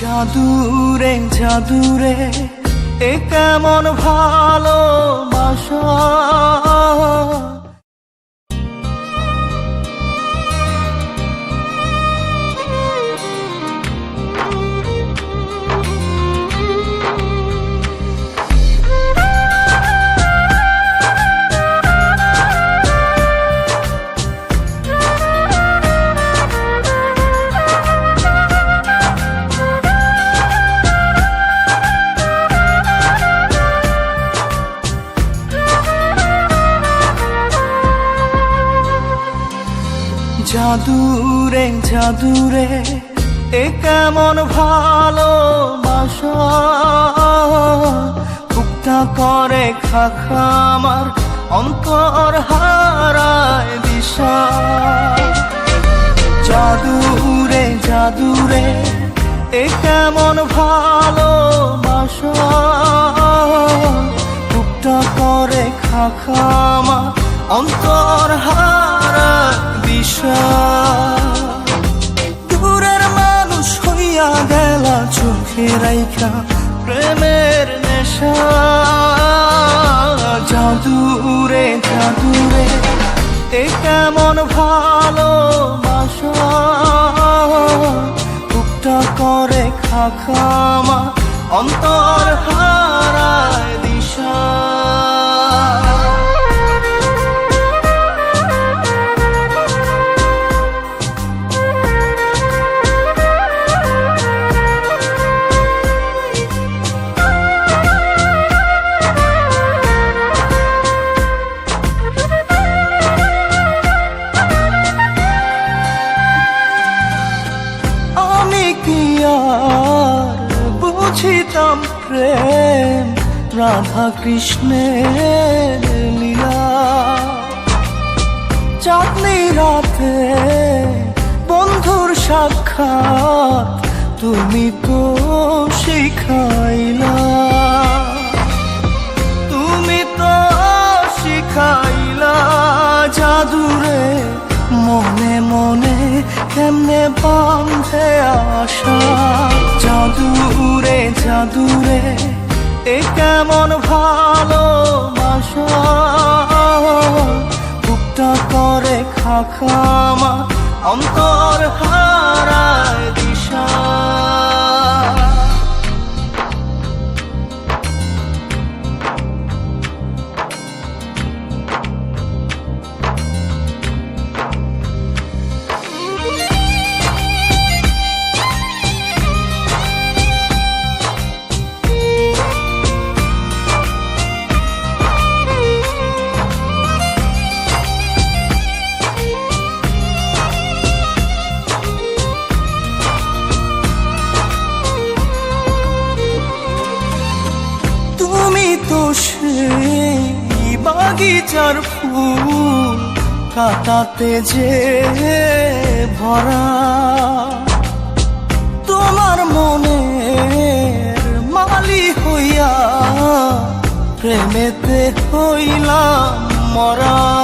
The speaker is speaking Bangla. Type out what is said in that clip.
জাদুরে জাদুরে এ কেমন ভালোবাসা। জাদুরে জাদুরে, এ কেমন ভালোবাসা ভুক্তা করে খাখা আমার অন্তর হারায় দিশা। জাদুরে জাদুরে, এ কেমন ভালোবাসা ভুক্তা করে খাখা আমার অন্তর রাইখা প্রেমের নেশা। জাদুরে জাদুরে এ কেমন ভালোবাসা? টুকটা করে খাখামা অন্তর হারায় দিশা। আর বুঝিতাম প্রেম রাধা কৃষ্ণের লীলা। চাঁদনি রাতে বন্ধুর সাক্ষাৎ তুমি তো শিখাইলা। তুমি তো শিখাইলা জাদুরে মনে কেমনে বন্ধে আশা? জাদুরে জাদুরে, এ কেমন ভালো ভালোবাসা? বুকটা করে খাখামা অন্তর হারায় দিশা। তো সেই বাগিচার ফুল কাটাতে যে ভরা। তোমার মনের মালি হইয়া প্রেমেতে হইলাম মরা।